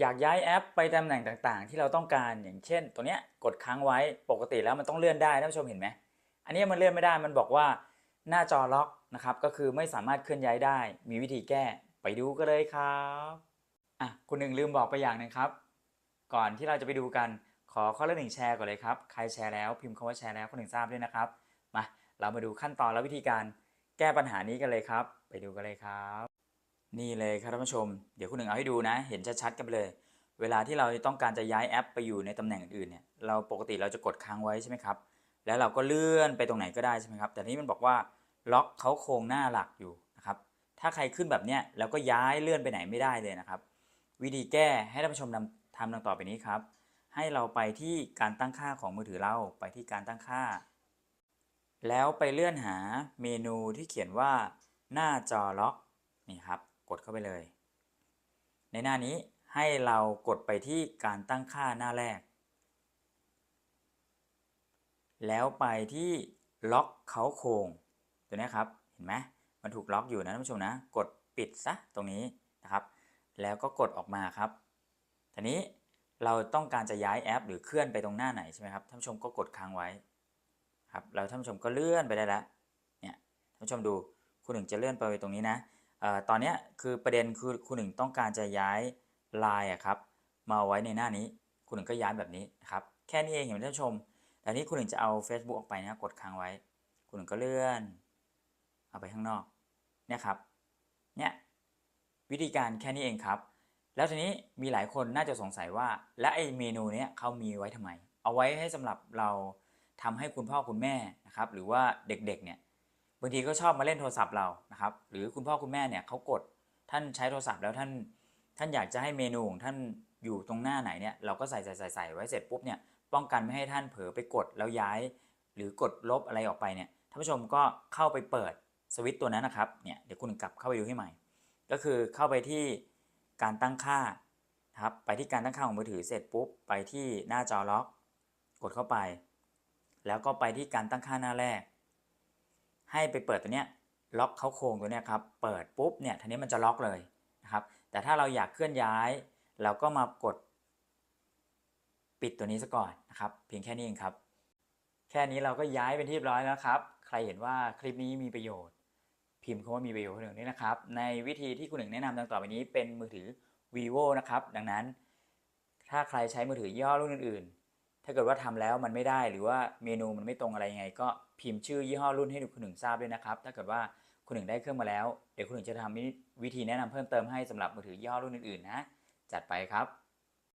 อยากย้ายแอปไปตำแหน่งต่างๆ ที่เราต้องการอย่างเช่น ตัวเนี้ยกดค้างไว้ปกติแล้วมันต้องเลื่อนได้ท่านผู้ชมเห็นไหมอันนี้มันเลื่อนไม่ได้มันบอกว่าหน้าจอล็อกนะครับก็คือไม่สามารถเคลื่อนย้ายได้ มีวิธีแก้ไปดูกันเลยครับอะคุณหนึ่งลืมบอกไปอย่างหนึ่งครับ ก่อนที่เราจะไปดูกันขอข้อเรื่องหนึ่งแชร์ก่อนเลยครับใครแชร์แล้วพิมพ์คำว่าแชร์แล้วคนหนึ่งทราบด้วยนะครับมาเรามาดูขั้นตอนและวิธีการแก้ปัญหานี้กันเลยครับ ไปดูกันเลยครับ นี่เลยครับท่านผู้ชม เดี๋ยวคุณหนึ่งเอาให้ดูนะ เห็นชัดๆกันเลย เวลาที่เราต้องการจะย้ายแอปไปอยู่ในตำแหน่งอื่นเนี่ย เราปกติเราจะกดค้างไว้ใช่ไหมครับ แล้วเราก็เลื่อนไปตรงไหนก็ได้ใช่ไหมครับ แต่นี้มันบอกว่าล็อกเขาโครงหน้าหลักอยู่นะครับ ถ้าใครขึ้นแบบเนี้ยแล้วก็ย้ายเลื่อนไปไหนไม่ได้เลยนะครับ วิธีแก้ให้ท่านผู้ชมทำดังต่อไปนี้ครับ ให้เราไปที่การตั้งค่าของมือถือเราไปที่การตั้งค่า แล้วไปเลื่อนหาเมนูที่เขียนว่าหน้าจอล็อกนี่ครับ กดเข้าไปเลย ในหน้านี้ให้เรากดไปที่การตั้งค่าหน้าแรก แล้วไปที่ล็อกเขาโครงตัวนี้ครับเห็นไหมมันถูกล็อกอยู่นะท่านผู้ชมนะ กดปิดซะตรงนี้นะครับ แล้วก็กดออกมาครับทีนี้เราต้องการจะย้ายแอป หรือเคลื่อนไปตรงหน้าไหนใช่ไหมครับท่านผู้ชมก็กดค้างไว้ครับแล้วท่านผู้ชมก็เลื่อนไปได้แล้วเนี่ยท่านผู้ชมดูคุณหนึ่งจะเลื่อนไปตรงนี้นะ ตอนนี้คือประเด็นคือคุณหนึ่งต้องการจะย้ายไลน์อะครับมาไว้ในหน้านี้ คุณหนึ่งก็ย้ายแบบนี้ครับแค่นี้เองเห็นไหมท่านผู้ชมแต่นี้คุณหนึ่งจะเอา Facebook ออกไปนะกดค้างไว้ คุณหนึ่งก็เลื่อน เอาไปข้างนอกเนี่ยครับเนี่ยวิธีการแค่นี้เองครับ แล้วทีนี้มีหลายคนน่าจะสงสัยว่า และไอเมนูเนี้ยเขามีไว้ทำไม เอาไว้ให้สำหรับเราทำให้คุณพ่อคุณแม่นะครับหรือว่าเด็กๆเนี่ยางทีก็ชอบมาเล่นโทรศัพท์เรานะครับ หรือคุณพ่อคุณแม่เนี่ยเขากดท่านใช้โทรศัพท์แล้วท่านท่านอยากจะให้เมนูของท่านอยู่ตรงหน้าไหนเนี่ยเราก็ใส่ใส่ใส่ใส่ไว้เสร็จปุ๊บเนี่ยป้องกันไม่ให้ท่านเผลอไปกดแล้วย้าย หรือกดลบอะไรออกไปเนี่ยท่านผู้ชมก็เข้าไปเปิดสวิตตัวนั้นนะครับเนี่ยเดี๋ยวคุณกลับเข้าไปดูให้ใหม่ ก็คือเข้าไปที่การตั้งค่าครับไปที่การตั้งค่าของมือถือเสร็จปุ๊บไปที่หน้าจอล็อก กดเข้าไป แล้วก็ไปที่การตั้งค่าหน้าแรก ให้ไปเปิดตัวเนี้ยล็อกเขาโครงตัวเนี้ยครับ เปิดปุ๊บเนี่ยทีนี้มันจะล็อกเลยนะครับ แต่ถ้าเราอยากเคลื่อนย้าย เราก็มากด ปิดตัวนี้ซะก่อนนะครับ เพียงแค่นี้เองครับ แค่นี้เราก็ย้ายเป็นที่เรียบร้อยแล้วครับ ใครเห็นว่าคลิปนี้มีประโยชน์ พิมพ์คำว่ามีประโยชน์หนึ่งนี้นะครับ ในวิธีที่คุณหนึ่งแนะนำดังต่อไปนี้เป็นมือถือ vivo นะครับ ดังนั้น ถ้าใครใช้มือถือย่อรุ่นอื่น ถ้าเกิดว่าทำแล้วมันไม่ได้หรือว่าเมนูมันไม่ตรงอะไรยังไง ก็พิมพ์ชื่อยี่ห้อรุ่นให้คุณหนึ่งทราบด้วยนะครับ ถ้าเกิดว่าคุณหนึ่งได้เครื่องมาแล้ว เดี๋ยวคุณหนึ่งจะทำวิธีแนะนำเพิ่มเติมให้สำหรับมือถือยี่ห้อรุ่นอื่นๆนะ จัดไปครับ